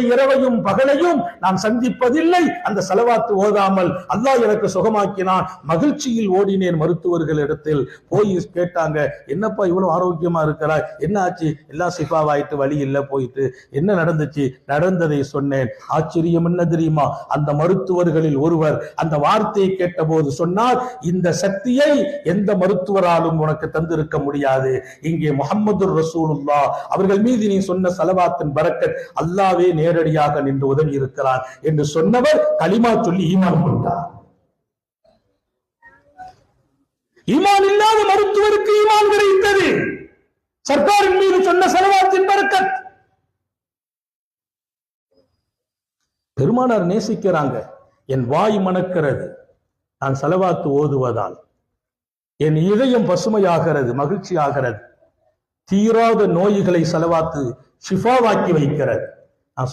மருத்துவரை இரவையும் பகலையும் நான் சந்திப்பதில்லை. அந்த செலவாத்து ஓதாமல் அல்லாஹ் எனக்கு சுகமாக்கினான். மகிழ்ச்சியில் ஓடினேன் மருத்துவர்களிடத்தில் போய் கேட்டாங்க என்னப்பா இவ்வளவு ஆரோக்கியமா இருக்கிறாய் என்ன ஆச்சு? எல்லாம் சிஃபாவாயிட்டு வழி இல்லை போயிட்டு. என்ன நடந்துச்சு? நடந்ததை சொன்னேன். ஆச்சரியம் என்ன தெரியுமா? அந்த மருத்துவர்களில் ஒருவர் அந்த வார்த்தையை கேட்டபோது சொன்னார் இந்த சக்தியை எந்த மருத்துவராலும் உனக்கு தந்திருக்க முடியாது. இங்கே முகமது ரசூலுல்லா அவர்கள் மீது நீ சொன்ன சலவாத்தின் பரக்கத் அல்லாவே நேர் நேரடியாக நின்று உதவி இருக்கிறார் என்று சொன்னவர் களிமா சொல்லி ஈமான் கொண்டார். ஈமான் இல்லாத மருத்துவருக்கு ஈமான் கிடைத்தது. சர்க்காரின் மீது சொன்ன செலவாத்தின் பறக்கத். பெருமானார் நேசிக்கிறாங்க என் வாய் மணக்கிறது நான் செலவாத்து ஓதுவதால். என் இதயம் பசுமையாகிறது மகிழ்ச்சி ஆகிறது தீராத நோய்களை செலவாத்து ஷிஃபாவாக்கி வைக்கிறது.